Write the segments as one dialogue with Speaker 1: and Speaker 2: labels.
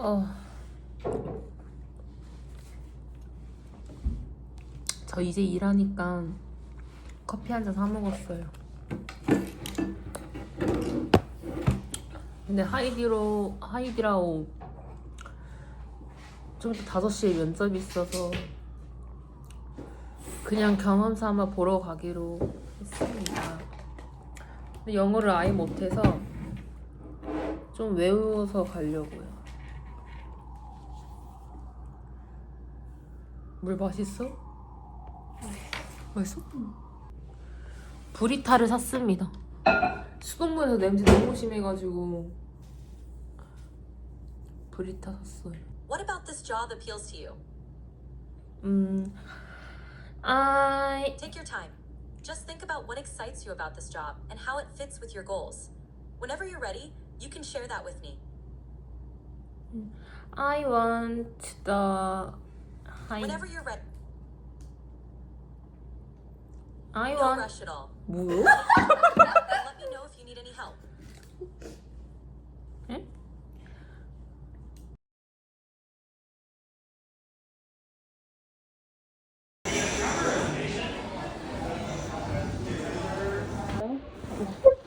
Speaker 1: 어. 저 이제 일하니까 커피 한 잔 사 먹었어요. 근데 하이디로 하이디라오 좀 이따 5시에 면접이 있어서 그냥 경험 삼아 보러 가기로 했습니다. 근데 영어를 아예 못해서 좀 외워서 가려고요. 물 맛있어? 맛있어? 브리타를 샀습니다. 수돗물에서 냄새 너무 심해가지고 브리타 샀어요.
Speaker 2: What about this job appeals to you?
Speaker 1: 음, I
Speaker 2: Take your time. Just think about what excites you about this job and how it fits with your goals. Whenever you're ready, you can share that with me.
Speaker 1: I want the I
Speaker 2: Whenever you're ready,
Speaker 1: I
Speaker 2: no
Speaker 1: want
Speaker 2: rush at all.
Speaker 1: 뭐요?
Speaker 2: And let me know if you need any help.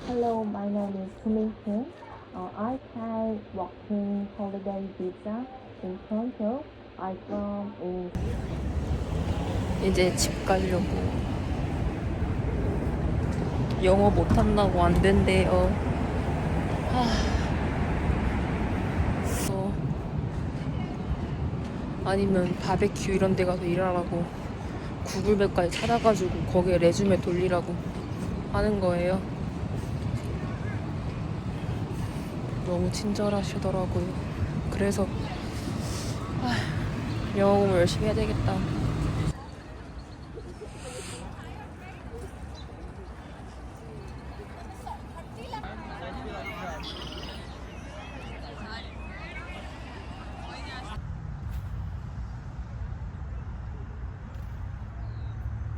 Speaker 3: Hello, my name is Tumin Kim. Uh, I have working holiday visa in Toronto.
Speaker 1: 이제 집 가려고 영어 못한다고 안 된대요. 하... 어. 아니면 바베큐 이런 데 가서 일하라고 구글맵까지 찾아가지고 거기에 레주메 돌리라고 하는 거예요. 너무 친절하시더라고요. 그래서 아, 영어 공부 열심히 해야 되겠다.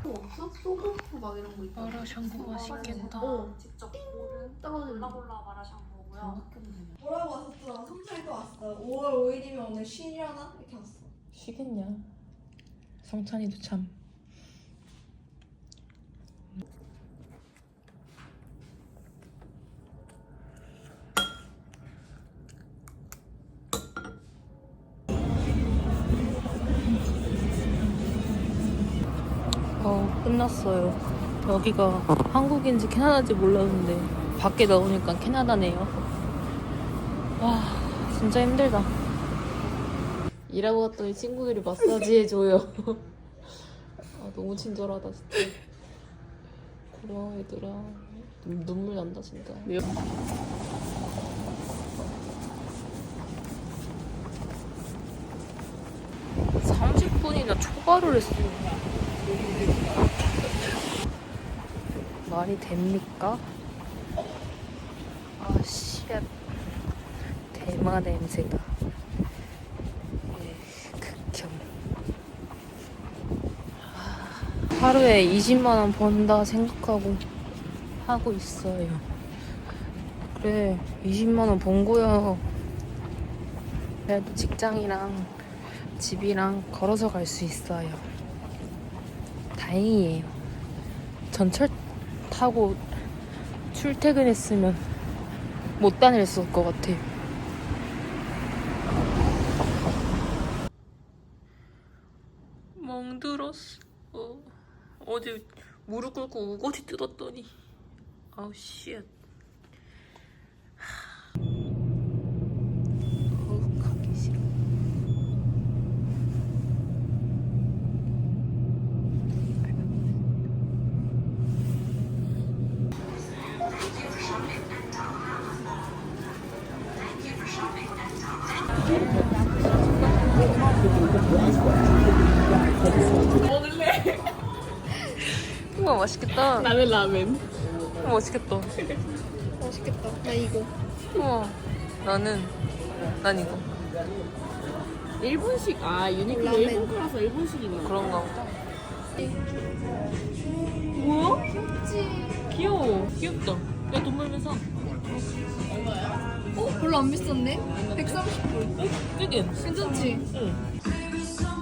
Speaker 4: 없어? 소고프 막 이런 거 있잖아.
Speaker 1: 마라샹궈 맛있겠다.
Speaker 4: 어.
Speaker 5: 직접
Speaker 4: 떨어지는
Speaker 5: 골라골라 마라샹궈고요.
Speaker 6: 뭐라고 왔었잖아. 3차에도 왔어. 5월 5일이면 오늘 쉬려나? 이렇게 왔어.
Speaker 1: 쉬겠냐? 성찬이도 참. 어, 끝났어요. 여기가 한국인지 캐나다인지 몰랐는데 밖에 나오니까 캐나다네요. 와, 진짜 힘들다. 일하고 왔더니 친구들이 마사지 해줘요. 아, 너무 친절하다, 진짜. 고마워, 얘들아. 눈- 눈물 난다, 진짜. 네. 30분이나 초과를 했어. 말이 됩니까? 아, 씨. 대마 냄새가. 예, 극혐. 아, 하루에 20만 원 번다 생각하고 하고 있어요. 그래, 20만 원 번 거야. 그래도 직장이랑 집이랑 걸어서 갈 수 있어요. 다행이에요. 전철 타고 출퇴근했으면 못 다녔을 것 같아요. 멍들었어. 어제 꿇고 우거지 뜯었더니 아우 쉣. 맛있겠다.
Speaker 4: 나는 라멘.
Speaker 1: 우와, 맛있겠다.
Speaker 4: 맛있겠다. 나 이거.
Speaker 1: 우와 나는 난 이거
Speaker 4: 일본식 아 유니클로
Speaker 6: 라멘.
Speaker 4: 일본 거라서 일본식이네.
Speaker 1: 그런가 보다.
Speaker 4: 뭐야? 귀엽지. 귀여워. 귀엽다. 야 돈 벌면 사.
Speaker 6: 어? 별로 별로 안 비싼데? 130불.
Speaker 1: 그게
Speaker 6: 괜찮지?
Speaker 1: 아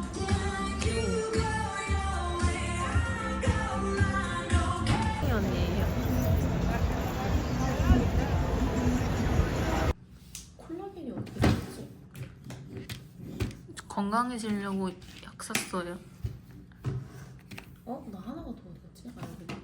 Speaker 1: 건강해지려고 약 샀어요. 어? 나 하나가 더 어디 갔지? 아 여기.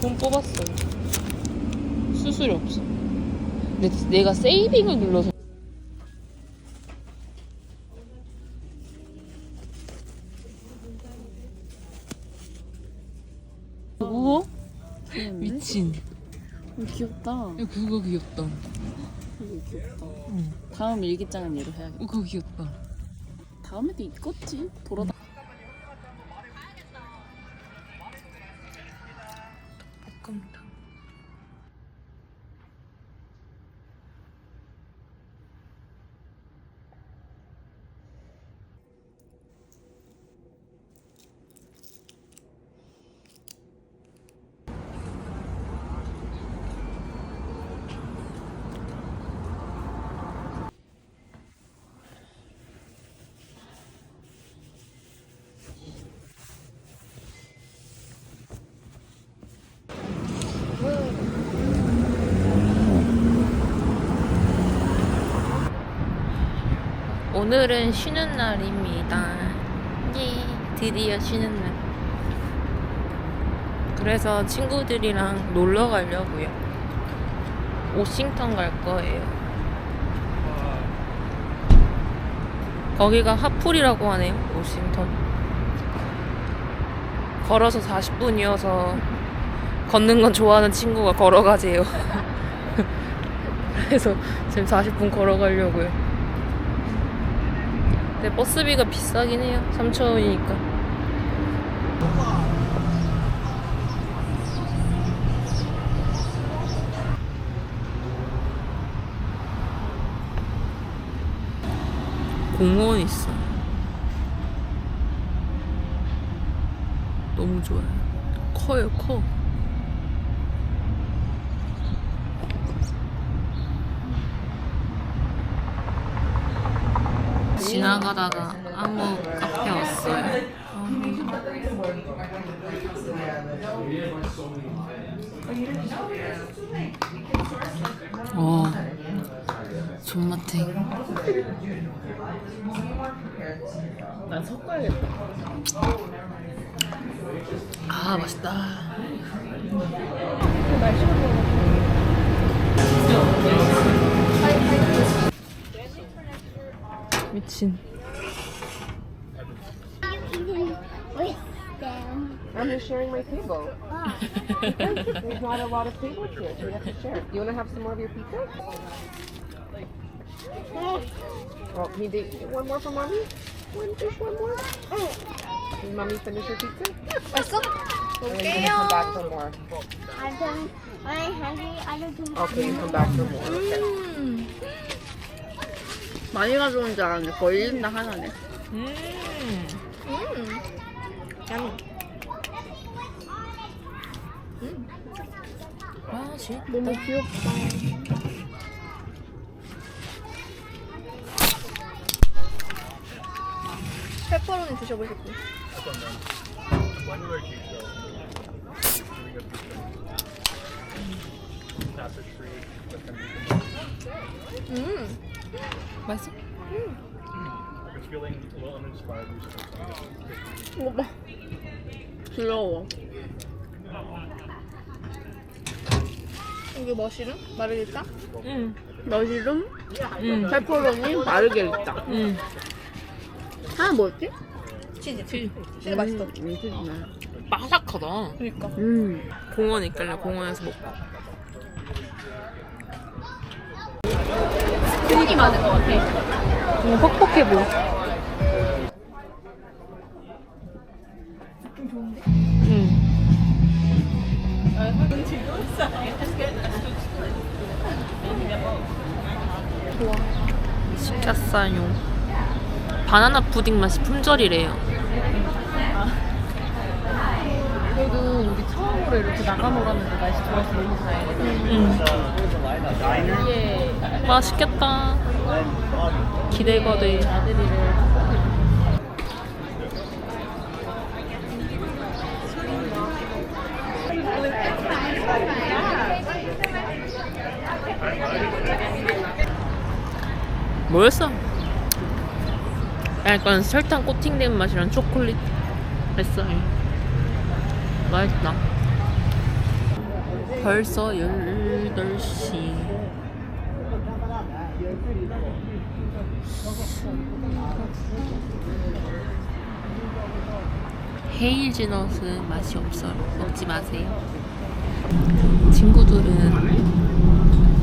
Speaker 1: 돈 뽑았어요. 수수이 없어. 근데 내가 세이빙을 눌러서.
Speaker 7: 귀엽다.
Speaker 1: 야, 그거 귀엽다.
Speaker 7: 다음 일기장은 얘로 해야겠다.
Speaker 1: 어, 그거 귀엽다.
Speaker 7: 다음에도 있겠지. 돌아다.
Speaker 1: 오늘은 쉬는 날입니다. 예, 드디어 쉬는 날. 그래서 친구들이랑 놀러 가려고요. 오싱턴 갈 거예요. 거기가 하풀이라고 하네요, 오싱턴. 걸어서 40분이어서 걷는 건 좋아하는 친구가 걸어가재요. 그래서 지금 40분 걸어가려고요. 근데 버스비가 비싸긴 해요. 3,000원이니까. 공원 있어. 너무 좋아요. 커요, 커. 지나가다가 아무 카페 왔어요. 와, 존맛해.
Speaker 7: 난 섞어야겠다.
Speaker 1: 아, 맛있다. 미친.
Speaker 8: I'm just sharing my table. There's not a lot of tables here, so we have to share. You want to have some more of your pizza? Oh, can you take one more for mommy? One fish, one more? Can mommy finish her pizza?
Speaker 6: 맛있어?
Speaker 8: And then you can come back for more.
Speaker 9: I'm done. I'm hungry. I don't do
Speaker 8: Okay, you come back for more. Okay.
Speaker 7: 음. 많이 가져온 줄 알았는데 거의 1인당 하나네.
Speaker 1: 음. 맛있다.
Speaker 6: 너무 귀엽다. 페퍼로니 드셔보셨고. 음,
Speaker 1: 맛있어?
Speaker 6: 이거 봐.
Speaker 7: 귀여워.
Speaker 6: 이게 머시름? 마르게타?
Speaker 1: 응.
Speaker 7: 머시룸,
Speaker 1: 응.
Speaker 7: 페퍼로니, 마르게리타.
Speaker 1: 응.
Speaker 7: 하나 뭐였지?
Speaker 6: 치즈.
Speaker 1: 치.
Speaker 6: 치즈 맛있어.
Speaker 7: 음, 치즈네.
Speaker 1: 바삭하다.
Speaker 6: 그니까.
Speaker 7: 음.
Speaker 1: 공원 있길래 공원에서 먹고.
Speaker 6: 가야 것 같아.
Speaker 1: 음, 퍽퍽해 보여. 음. 좋아. 시켰어요. 바나나 푸딩 맛이 품절이래요.
Speaker 7: 그래도 우리 처음으로 이렇게 나가 놀았는데 날씨 좋아서 너무 다행이다.
Speaker 1: 음.
Speaker 7: 이게
Speaker 1: 맛있겠다 기대가 돼
Speaker 7: 아들이를
Speaker 1: 뭐였어? 약간 설탕 코팅된 맛이랑 초콜릿 했어 요. 맛있다. 벌써 18시. 헤이즐넛은 맛이 없어요. 먹지 마세요. 친구들은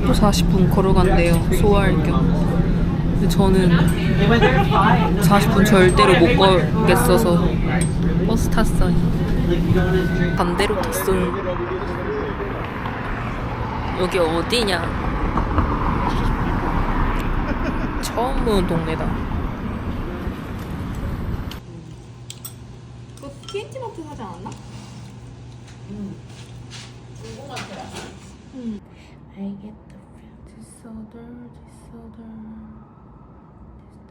Speaker 1: 또 40분 걸어간대요. 소화할 겸. 근데 저는 40분 절대로 못 걷겠어서 버스 탔어요. 반대로 탔어요. 여기 어디냐? 처음 보는 동네다.
Speaker 6: 그 TNT 마트 사지 않았나?
Speaker 1: I get the disorder, disorder,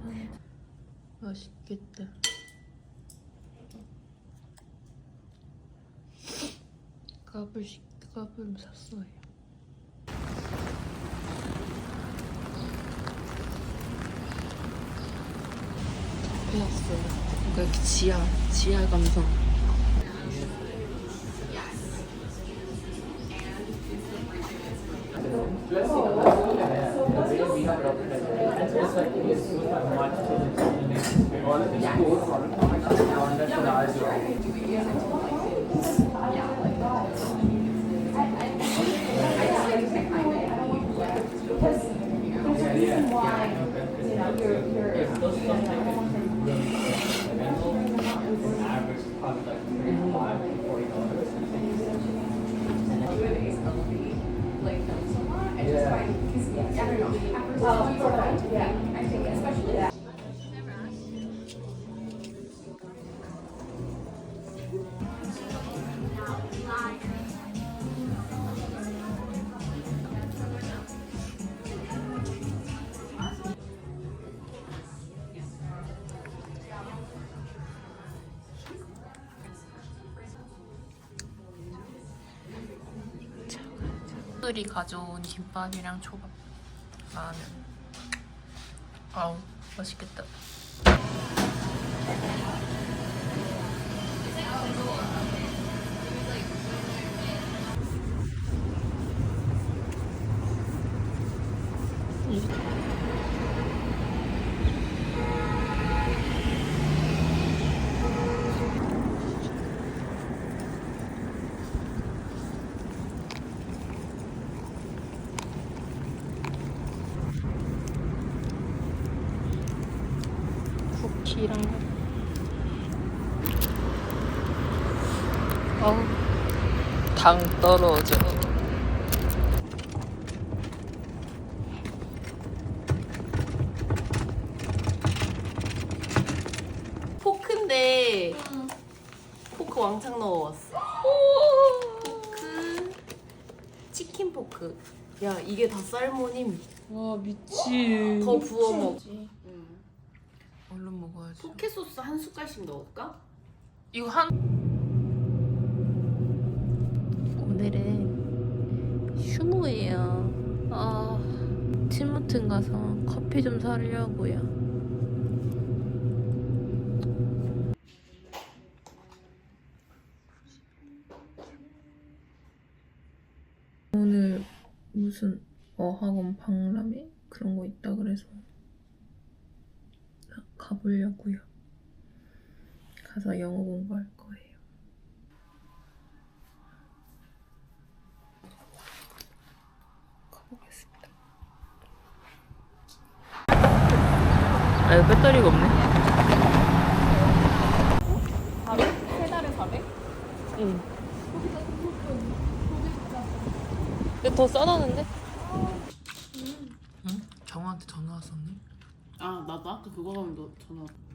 Speaker 1: disorder. 맛있겠다. 시, 값을 샀어요. 해놨어요. 그러니까 이렇게 지하, 지하 감성. 들이 가져온 김밥이랑 초밥. 라면. 아우 맛있겠다 당 떨어져
Speaker 7: 포크인데 포크 왕창 넣어왔어. 포크 치킨 포크. 야 이게 다 쌀모님.
Speaker 1: 와 미치
Speaker 7: 더 부어 먹.
Speaker 1: 얼른 먹어야지
Speaker 7: 포케 소스 한 숟갈씩 넣을까?
Speaker 1: 이거 한 오늘은 휴무예요. 아 티무튼 가서 커피 좀 사려고요. 오늘 무슨 어학원 박람회 그런 거 있다 그래서 가- 가보려고요. 가서 영어 공부할 아, 이거 배터리가 없네.
Speaker 7: 세 달에 400?
Speaker 1: 응. 이거 더 싸다는데? 응? 정화 영화한테 전화 왔었네.
Speaker 7: 아 나도 아까 그거 가면 너 전화.
Speaker 1: 회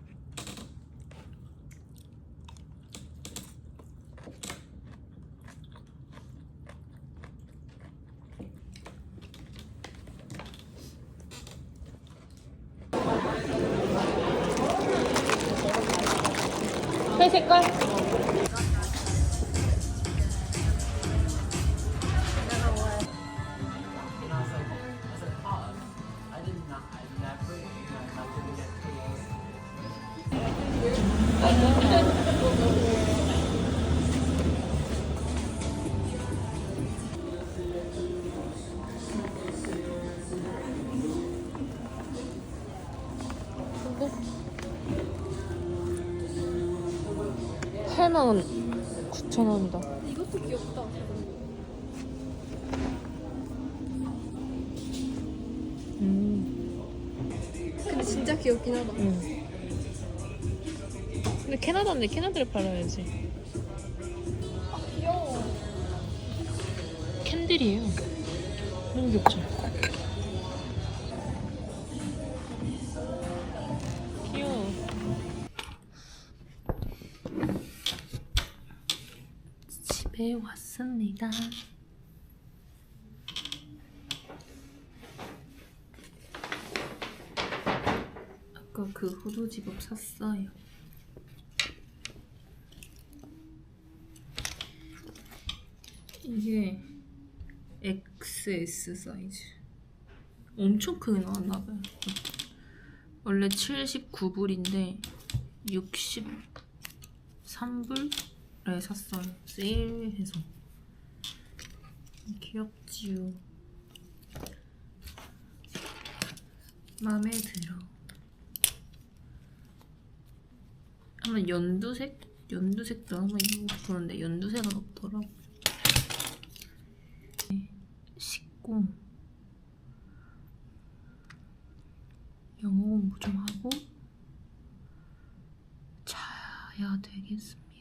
Speaker 1: 색깔? 팔
Speaker 4: 귀엽다.
Speaker 1: 음.
Speaker 4: 근데 진짜 귀엽긴 하다.
Speaker 1: 응. 근데 캐나다인데 캐나다를 팔아야지.
Speaker 4: 귀여워.
Speaker 1: 캔들이에요. 너무 귀엽죠? 집에 왔습니다. 아까 그 후드 집업 샀어요. 이게 XS 사이즈. 엄청 크게 나왔나봐요. 원래 79불인데 63불 에 샀어요. 세일 해서. 귀엽지요. 마음에 들어. 한번 연두색? 연두색도 한번 입어보고 그런데 연두색은 없더라고. 씻고 영어 공부 좀 하고 자야 되겠습니다.